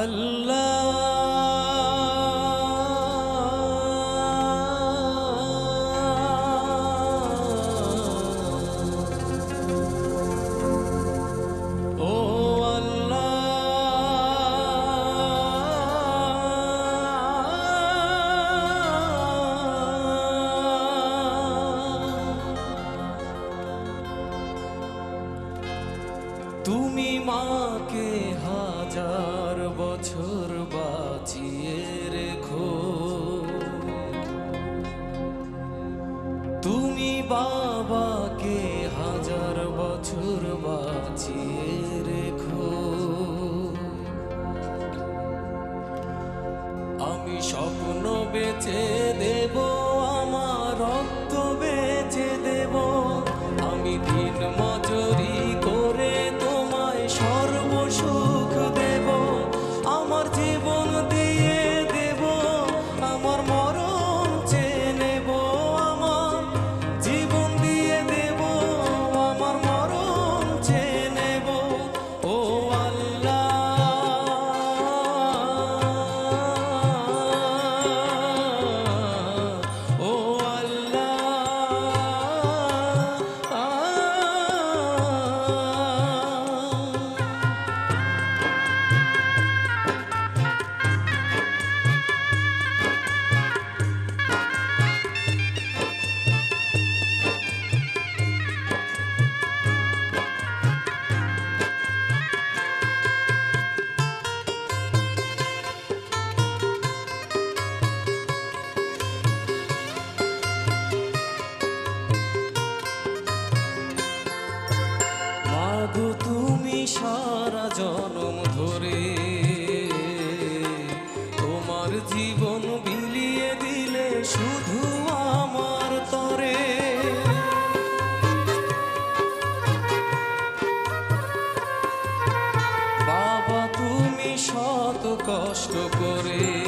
الله তুমি মাকে হাজার বছর বাঁচিয়ে রেখো। তুমি বাবাকে হাজার বছর বাঁচিয়ে রেখো। আমি স্বপ্ন বেচে মাগো তুমি সারা জনম ধরে। তোমার জীবন বিলিয়ে দিলে শুধু আমার তরে। বাবা, তুমি শত কষ্ট করে